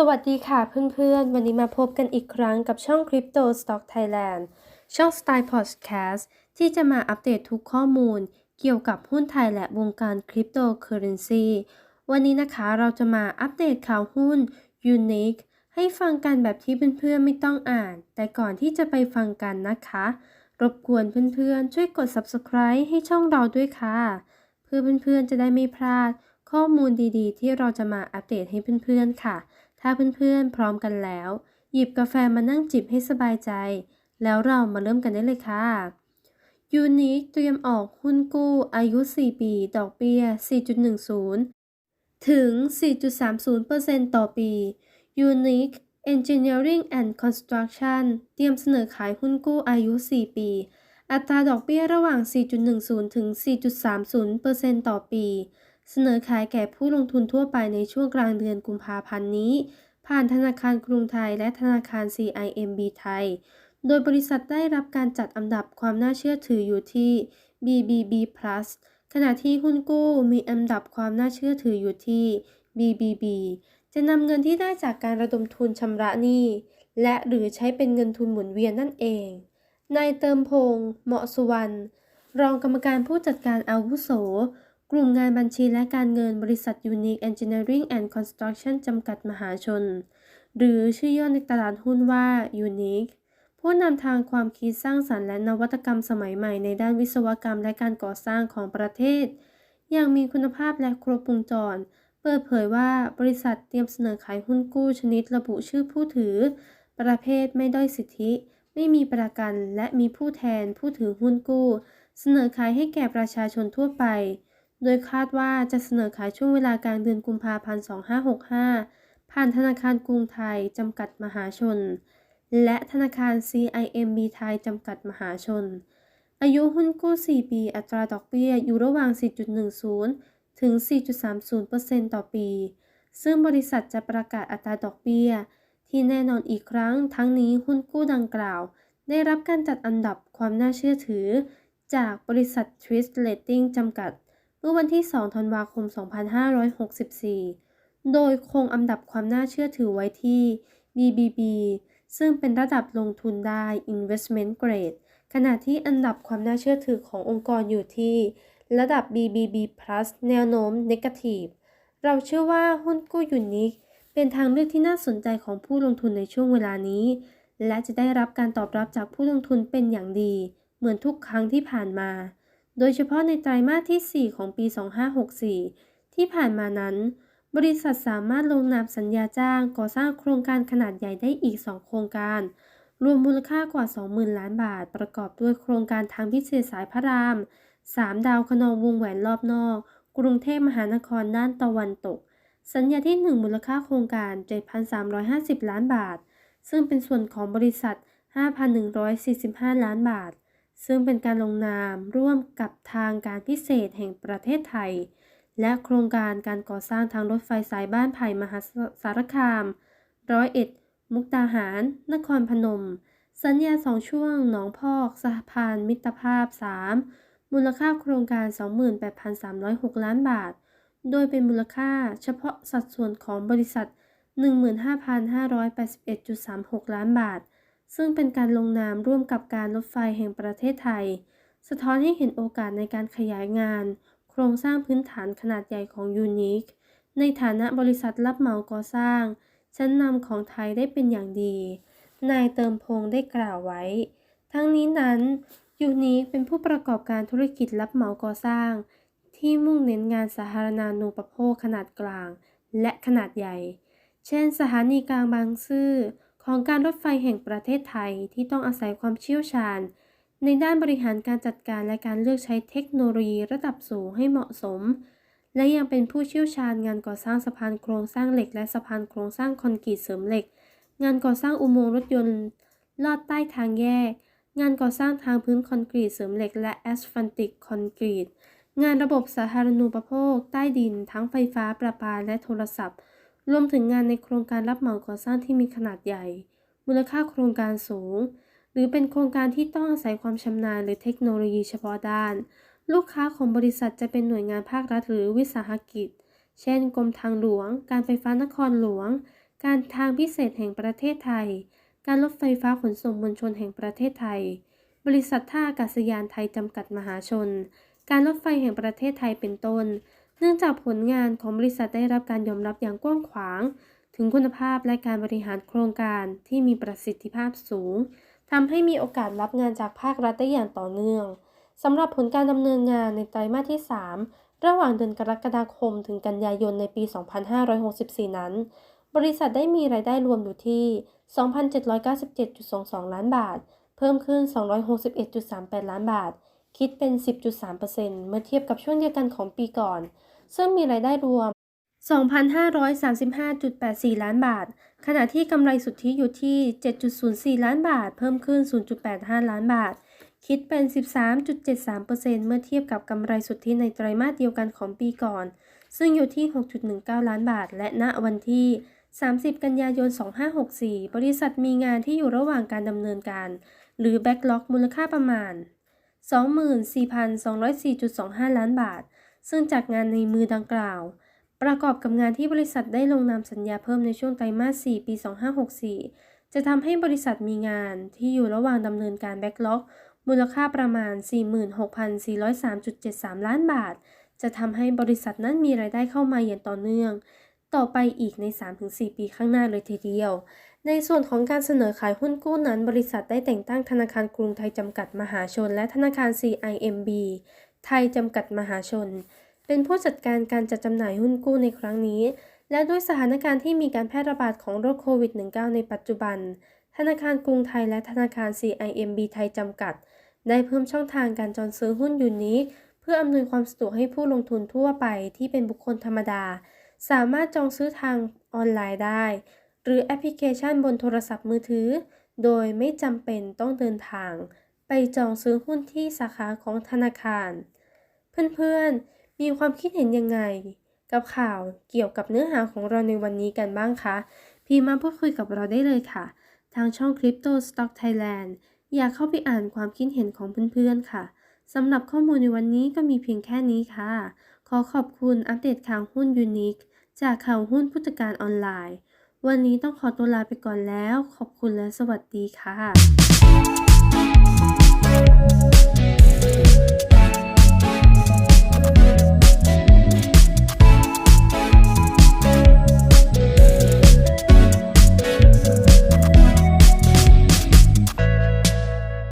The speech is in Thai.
สวัสดีค่ะเพื่อนๆ วันนี้มาพบกันอีกครั้งกับช่อง Crypto Stock Thailand ช่อง Style Podcast ที่จะมาอัปเดตทุกข้อมูล เกี่ยวกับหุ้นไทยและวงการคริปโตเคอเรนซีวันนี้นะคะเราจะมาอัปเดตข่าวหุ้น Unique ให้ฟังกันแบบที่เพื่อนๆ ไม่ต้องอ่าน แต่ก่อนที่จะไปฟังกันนะคะ รบกวนเพื่อนๆ ช่วยกด Subscribe ให้ช่องเราด้วยค่ะ เพื่อเพื่อนๆ จะได้ไม่พลาด ข้อมูลดีๆ ที่เราจะมาอัปเดตให้เพื่อนๆ ค่ะ ถ้าเพื่อนๆพร้อมกันแล้ว หยิบกาแฟมานั่งจิบให้สบายใจ แล้วเรามาเริ่มกันได้เลยค่ะยูนิคเตรียมออกหุ้นกู้อายุ 4 ปี ดอกเบี้ย 4.10 ถึง 4.30%ต่อปี Unique Engineering and Construction เตรียมเสนอขายหุ้นกู้อายุ 4 ปี อัตราดอกเบี้ยระหว่าง 4.10 ถึง 4.30%ต่อปี เสนอขายแก่ผู้ลงทุนทั่วไปในช่วงกลางเดือนกุมภาพันธ์นี้ ผ่านธนาคารกรุงไทยและธนาคาร CIMB ไทย โดยบริษัทได้รับการจัดอันดับความน่าเชื่อถืออยู่ที่ BBB+ ขณะที่หุ้นกู้มีอันดับความน่าเชื่อถืออยู่ที่ BBB จะนำเงินที่ได้จากการระดมทุนชำระหนี้ และหรือใช้เป็นเงินทุนหมุนเวียนนั่นเอง นายเติมพงษ์เหมาะสุวรรณ รองกรรมการผู้จัดการอาวุโส กลุ่มงานบัญชีและการเงินบริษัท Unique Engineering and Construction จำกัดมหาชน หรือชื่อย่อในตลาดหุ้นว่า Unique ผู้นำทางความคิดสร้างสรรค์และนวัตกรรมสมัยใหม่ในด้านวิศวกรรมและการก่อสร้างของประเทศ อย่างมีคุณภาพและครบวงจร เปิดเผยว่าบริษัทเตรียมเสนอขายหุ้นกู้ชนิดระบุชื่อผู้ถือ ประเภทไม่ด้อยสิทธิ ไม่มีประกัน และมีผู้แทนผู้ถือหุ้นกู้ เสนอขายให้แก่ประชาชนทั่วไป โดยคาดว่าจะเสนอขายช่วงเวลากลางเดือนกุมภาพันธ์ 2565 ผ่านธนาคารกรุงไทย จำกัดมหาชน และธนาคาร CIMB ไทย จำกัดมหาชน อายุหุ้นกู้ 4 ปี อัตราดอกเบี้ยอยู่ระหว่าง 4.10 ถึง 4.30%ต่อปี ซึ่งบริษัทจะประกาศอัตราดอกเบี้ย ที่แน่นอนอีกครั้ง ทั้งนี้หุ้นกู้ดังกล่าว ได้รับการจัดอันดับความน่าเชื่อถือ จากบริษัท Twist Rating จำกัด มื่อวันที่ 2 ธันวาคม 2564 โดยคงอันดับความน่าเชื่อถือไว้ที่ BBB ซึ่งเป็นระดับลงทุนได้ Investment Grade ขณะที่อันดับความน่าเชื่อถือขององค์กรอยู่ที่ ระดับ BBB+ แนวโน้ม Negative เราเชื่อว่าหุ้นกู้ยูนิคเป็นทางเลือกที่น่าสนใจของผู้ลงทุนในช่วงเวลานี้ และจะได้รับการตอบรับจากผู้ลงทุนเป็นอย่างดี เหมือนทุกครั้งที่ผ่านมา โดยเฉพาะในไตรมาสที่ 4 ของปี 2564 ที่ผ่านมานั้น บริษัทสามารถลงนามสัญญาจ้างก่อสร้างโครงการขนาดใหญ่ได้อีก 2 โครงการ รวมมูลค่ากว่า 20,000 ล้านบาท ประกอบด้วยโครงการทางพิเศษสายพระราม 3 ดาวคะนองวงแหวนรอบนอก กรุงเทพมหานครด้านตะวันตก สัญญาที่ 1 มูลค่าโครงการ 7,350 ล้านบาท ซึ่งเป็นส่วนของบริษัท 5,145 ล้านบาท ซึ่งเป็นการลงนามร่วมกับทางการพิเศษแห่งประเทศไทย และโครงการการก่อสร้างทางรถไฟสายบ้านไผ่มหาสารคาม ร้อยเอ็ด มุกดาหาร นครพนม สัญญาสองช่วงหนองพอกสะพานมิตรภาพ 3 มูลค่าโครงการ 28,306 ล้านบาท โดยเป็นมูลค่าเฉพาะสัดส่วนของบริษัท 15,581.36 ล้านบาท ซึ่งเป็นการลงนามร่วมกับการรถไฟแห่งประเทศไทย สะท้อนให้เห็นโอกาสในการขยายงาน โครงสร้างพื้นฐานขนาดใหญ่ของยูนิคในฐานะบริษัทรับเหมาก่อสร้าง ชั้นนำของไทยได้เป็นอย่างดี นายเติมพงษ์ได้กล่าวไว้ ทั้งนี้นั้นยูนิคเป็นผู้ประกอบการธุรกิจรับเหมาก่อสร้าง ที่มุ่งเน้นงานสาธารณานุปโภคขนาดกลาง และขนาดใหญ่ เช่น สถานีกลางบางซื่อ ของการรถไฟแห่งประเทศไทยที่ต้องอาศัยความเชี่ยวชาญ ในด้านบริหารการจัดการและการเลือกใช้เทคโนโลยีระดับสูงให้เหมาะสม และยังเป็นผู้เชี่ยวชาญงานก่อสร้างสะพานโครงสร้างเหล็ก และสะพานโครงสร้างคอนกรีตเสริมเหล็ก งานก่อสร้างอุโมงค์รถยนต์ลอดใต้ทางแยก งานก่อสร้างทางพื้นคอนกรีตเสริมเหล็ก และแอสฟัลติกคอนกรีตงานระบบสาธารณูปโภค ใต้ดิน ทั้งไฟฟ้าประปาและโทรศัพท์ รวมถึงงานในโครงการรับเหมาก่อสร้างที่มีขนาดใหญ่ มูลค่าโครงการสูง หรือเป็นโครงการที่ต้องอาศัยความชำนาญหรือเทคโนโลยีเฉพาะด้าน ลูกค้าของบริษัทจะเป็นหน่วยงานภาครัฐหรือวิสาหกิจ เช่น กรมทางหลวง การไฟฟ้านครหลวง การทางพิเศษแห่งประเทศไทย การรถไฟฟ้าขนส่งมวลชนแห่งประเทศไทย บริษัทท่าอากาศยานไทยจำกัดมหาชน การรถไฟแห่งประเทศไทยเป็นต้น เนื่องจากผลงานของบริษัทได้รับการยอมรับอย่างกว้างขวาง ถึงคุณภาพและการบริหารโครงการที่มีประสิทธิภาพสูงทำให้มีโอกาสรับงานจากภาครัฐได้อย่างต่อเนื่องสำหรับผลการดำเนินงานในไตรมาสที่ 3 ระหว่างเดือนกรกฎาคมถึงกันยายนในปี 2564 นั้น บริษัทได้มีรายได้รวมอยู่ที่ 2,797.22 ล้านบาท เพิ่มขึ้น 261.38 ล้านบาท คิดเป็น 10.3%เมื่อเทียบกับช่วงเดียวกันของปีก่อน ซึ่งมีรายได้รวม 2,535.84 ล้านบาท ขณะที่กำไรสุทธิอยู่ที่ 7.04 ล้านบาท เพิ่มขึ้น 0.85 ล้านบาท คิดเป็น 13.73%เมื่อเทียบกับกำไรสุทธิในไตรมาสเดียวกันของปีก่อน ซึ่งอยู่ที่ 6.19 ล้านบาท และณวันที่ 30 กันยายน 2564 บริษัทมีงานที่อยู่ระหว่างการดำเนินการ หรือ Backlog มูลค่าประมาณ 24,204.25 ล้านบาท ซึ่งจากงานในมือดังกล่าว ประกอบกับงานที่บริษัทได้ลงนามสัญญาเพิ่มในช่วงไตรมาส 4 ปี 2564 จะทำให้บริษัทมีงานที่อยู่ระหว่างดำเนินการ Backlog มูลค่าประมาณ 46,403.73 ล้านบาท จะทำให้บริษัทนั้นมีรายได้เข้ามาอย่างต่อเนื่อง ต่อไปอีกใน 3-4 ปีข้างหน้าเลยทีเดียวในส่วนของการเสนอขายหุ้นกู้นั้น บริษัทได้แต่งตั้งธนาคารกรุงไทยจำกัดมหาชน และธนาคาร CIMB ไทยจำกัดมหาชน เป็นผู้จัดการการจัดจำหน่ายหุ้นกู้ในครั้งนี้ และด้วยสถานการณ์ที่มีการแพร่ระบาดของโรคโควิด -19 ในปัจจุบัน ธนาคารกรุงไทยและธนาคาร CIMB ไทยจำกัด ได้เพิ่มช่องทางการจองซื้อหุ้นยูนิคเพื่ออำนวยความสะดวกให้ผู้ลงทุนทั่วไปที่เป็นบุคคลธรรมดา สามารถจองซื้อทางออนไลน์ได้ หรือแอปพลิเคชันบนโทรศัพท์มือถือ โดยไม่จำเป็นต้องเดินทางไปจองซื้อหุ้นที่สาขาของธนาคาร เพื่อนๆ มีความคิดเห็นยังไง กับข่าวเกี่ยวกับเนื้อหาของเราในวันนี้กันบ้างคะพิมมาพูดคุยกับเราได้เลยค่ะ ทางช่อง Crypto Stock Thailand อยากเข้าไปอ่านความคิดเห็นของเพื่อนๆค่ะสำหรับข้อมูลในวันนี้ก็มีเพียงแค่นี้ค่ะ ขอขอบคุณอัปเดตข่าวหุ้นยูนิคจากข่าวหุ้นผู้จัดการออนไลน์ วันนี้ต้องขอตัวลาไปก่อนแล้ว ขอบคุณและสวัสดีค่ะ